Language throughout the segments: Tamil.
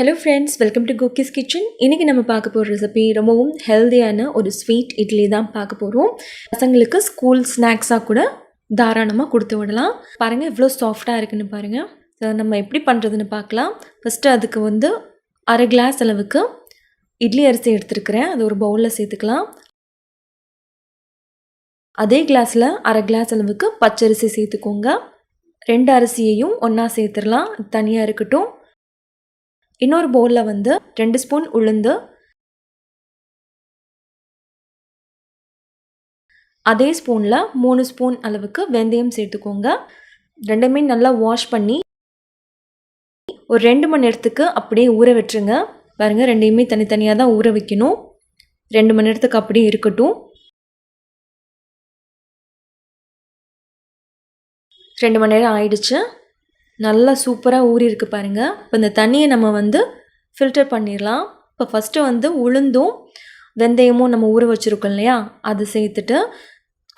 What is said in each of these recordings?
Hello friends welcome to cookies kitchen இன்றைக்கி நம்ம பார்க்க போகிற ரெசிபி ரொம்பவும் ஹெல்த்தியான ஒரு ஸ்வீட் இட்லி தான் பார்க்க போகிறோம் பசங்களுக்கு ஸ்கூல் ஸ்நாக்ஸாக கூட தாராளமாக கொடுத்து விடலாம். பாருங்கள் எவ்வளோ சாஃப்டாக இருக்குன்னு பாருங்கள் நம்ம எப்படி பண்ணுறதுன்னு பார்க்கலாம். ஃபஸ்ட்டு அதுக்கு வந்து அரை கிளாஸ் அளவுக்கு இட்லி அரிசி எடுத்துருக்கிறேன். அது ஒரு பவுலில் சேர்த்துக்கலாம். அதே கிளாஸில் அரை கிளாஸ் அளவுக்கு பச்சரிசி சேர்த்துக்கோங்க. ரெண்டு அரிசியையும் ஒன்றா சேர்த்துடலாம் தனியாக இருக்கட்டும். இன்னொரு பவுலில் வந்து ரெண்டு ஸ்பூன் உளுந்து அதே ஸ்பூனில் மூணு ஸ்பூன் அளவுக்கு வெந்தயம் சேர்த்துக்கோங்க. ரெண்டுமே நல்லா வாஷ் பண்ணி ஒரு ரெண்டு மணி நேரத்துக்கு அப்படியே ஊற விட்டுருங்க பாருங்கள் ரெண்டையுமே தனித்தனியாக தான் ஊற வைக்கணும். ரெண்டு மணி நேரத்துக்கு அப்படியே இருக்கட்டும். ரெண்டு மணி நேரம் ஆயிடுச்சு. நல்லா சூப்பராக ஊறிருக்கு பாருங்கள் இப்போ இந்த தண்ணியை நம்ம வந்து ஃபில்டர் பண்ணிடலாம் இப்போ ஃபஸ்ட்டு வந்து உளுந்தும் வெந்தயமும் நம்ம ஊற வச்சுருக்கோம் இல்லையா? அது சேர்த்துட்டு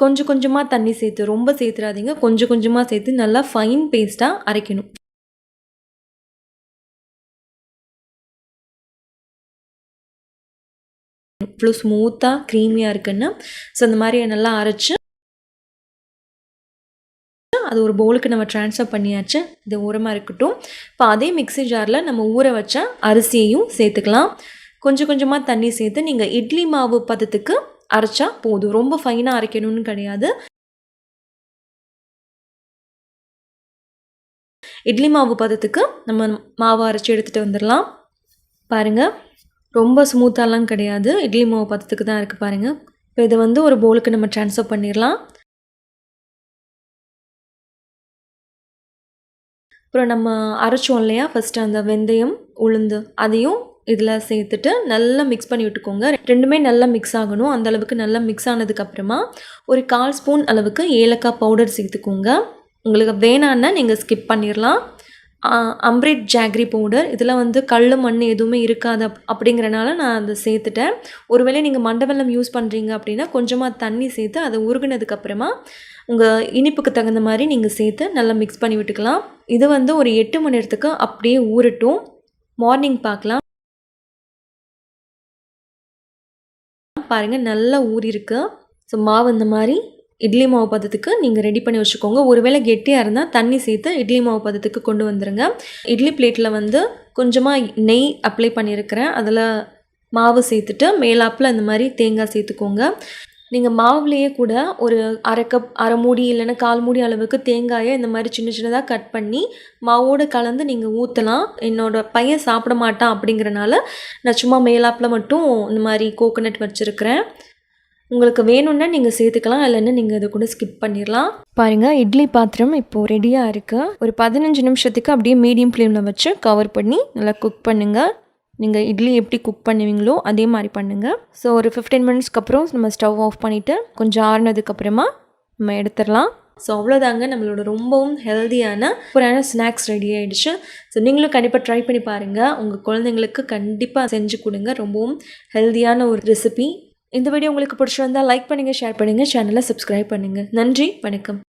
கொஞ்சம் கொஞ்சமாக தண்ணி சேர்த்து ரொம்ப சேர்த்துறாதீங்க. கொஞ்சம் கொஞ்சமாக சேர்த்து நல்லா ஃபைன் பேஸ்ட்டாக அரைக்கணும். இவ்வளோ ஸ்மூத்தாக க்ரீமியாக இருக்குன்னு. ஸோ இந்த மாதிரி நல்லா அரைச்சி அது ஒரு பவுலுக்கு நம்ம ட்ரான்ஸ்ஃபர் பண்ணியாச்சு. இது ஓரமாக இருக்கட்டும். இப்போ அதே மிக்ஸி ஜாரில் நம்ம ஊற வச்ச அரிசியையும் சேர்த்துக்கலாம். கொஞ்சம் கொஞ்சமாக தண்ணி சேர்த்து நீங்கள் இட்லி மாவு பதத்துக்கு அரைச்சா போதும். ரொம்ப ஃபைனாக அரைக்கணும்னு கிடையாது. இட்லி மாவு பதத்துக்கு நம்ம மாவு அரைச்சி எடுத்துகிட்டு வந்துடலாம். பாருங்கள் ரொம்ப ஸ்மூத்தாலாம் கிடையாது. இட்லி மாவு பதத்துக்கு தான் இருக்குது பாருங்கள் இப்போ இதை வந்து ஒரு பவுலுக்கு நம்ம ட்ரான்ஸ்ஃபர் பண்ணிடலாம். அப்புறம் நம்ம அரைச்சோம் இல்லையா? ஃபஸ்ட்டு அந்த வெந்தயம் உளுந்து அதையும் இதில் சேர்த்துட்டு நல்லா மிக்ஸ் பண்ணி விட்டுக்கோங்க. ரெண்டுமே நல்லா மிக்ஸ் ஆகணும். அந்த அளவுக்கு நல்லா மிக்ஸ் ஆனதுக்கப்புறமா ஒரு கால் ஸ்பூன் அளவுக்கு ஏலக்காய் பவுடர் சேர்த்துக்கோங்க. உங்களுக்கு வேணான்னா நீங்கள் ஸ்கிப் பண்ணிடலாம் அம்ரிட் ஜாக்ரி பவுடர் இதில் வந்து கல் மண் எதுவுமே இருக்காது அப் அப்படிங்கிறனால நான் அதை சேர்த்துட்டேன். ஒருவேளை நீங்கள் மண்டவெல்லம் யூஸ் பண்ணுறீங்க அப்படின்னா கொஞ்சமாக தண்ணி சேர்த்து அதை உருகுனதுக்கப்புறமா உங்கள் இனிப்புக்கு தகுந்த மாதிரி நீங்கள் சேர்த்து நல்லா மிக்ஸ் பண்ணி விட்டுக்கலாம். இது வந்து ஒரு எட்டு மணி நேரத்துக்கு அப்படியே ஊறட்டும். மார்னிங் பார்க்கலாம். பாருங்கள் நல்லா ஊறியிருக்கு. ஸோ மாவு இந்த மாதிரி இட்லி மாவு பதத்துக்கு நீங்கள் ரெடி பண்ணி வச்சுக்கோங்க. ஒருவேளை கெட்டியாக இருந்தால் தண்ணி சேர்த்து இட்லி மாவு பதத்துக்கு கொண்டு வந்துடுங்க இட்லி பிளேட்டில் வந்து கொஞ்சமாக நெய் அப்ளை பண்ணியிருக்கிறேன். அதில் மாவு சேர்த்துட்டு மேலாப்பில் இந்த மாதிரி தேங்காய் சேர்த்துக்கோங்க. நீங்கள் மாவுலேயே கூட ஒரு அரை கப் அரை மூடி இல்லைன்னா கால் மூடி அளவுக்கு தேங்காயை இந்த மாதிரி சின்ன சின்னதாக கட் பண்ணி மாவோடு கலந்து நீங்கள் ஊற்றலாம் என்னோடய பையன் சாப்பிட மாட்டான் அப்படிங்கிறனால நான் சும்மா மேலாப்பில் மட்டும் இந்த மாதிரி கோகோனட் வச்சுருக்கிறேன். உங்களுக்கு வேணும்னா நீங்கள் சேர்த்துக்கலாம் இல்லைன்னா நீங்கள் இதை கூட ஸ்கிப் பண்ணிடலாம் பாருங்கள் இட்லி பாத்திரம் இப்போது ரெடியாக இருக்குது ஒரு பதினஞ்சு நிமிஷத்துக்கு அப்படியே மீடியம் ஃப்ளேமில் வச்சு கவர் பண்ணி நல்லா குக் பண்ணுங்கள் நீங்கள் இட்லி எப்படி குக் பண்ணுவீங்களோ அதே மாதிரி பண்ணுங்கள் ஸோ ஒரு ஃபிஃப்டீன் மினிட்ஸ்க்கு அப்புறம் நம்ம ஸ்டவ் ஆஃப் பண்ணிவிட்டு கொஞ்சம் ஆறுனதுக்கப்புறமா நம்ம எடுத்துடலாம். ஸோ அவ்வளோதாங்க நம்மளோட ரொம்பவும் ஹெல்த்தியான ஒரு ஸ்நாக்ஸ் ரெடி ஆகிடுச்சு ஸோ நீங்களும் கண்டிப்பாக ட்ரை பண்ணி பாருங்கள் உங்கள் குழந்தைங்களுக்கு கண்டிப்பாக செஞ்சு கொடுங்க. ரொம்பவும் ஹெல்த்தியான ஒரு ரெசிபி இந்த வீடியோ உங்களுக்கு பிடிச்சிருந்தால் லைக் பண்ணுங்கள் ஷேர் பண்ணுங்கள் சேனலை சப்ஸ்கிரைப் பண்ணுங்கள் நன்றி வணக்கம்.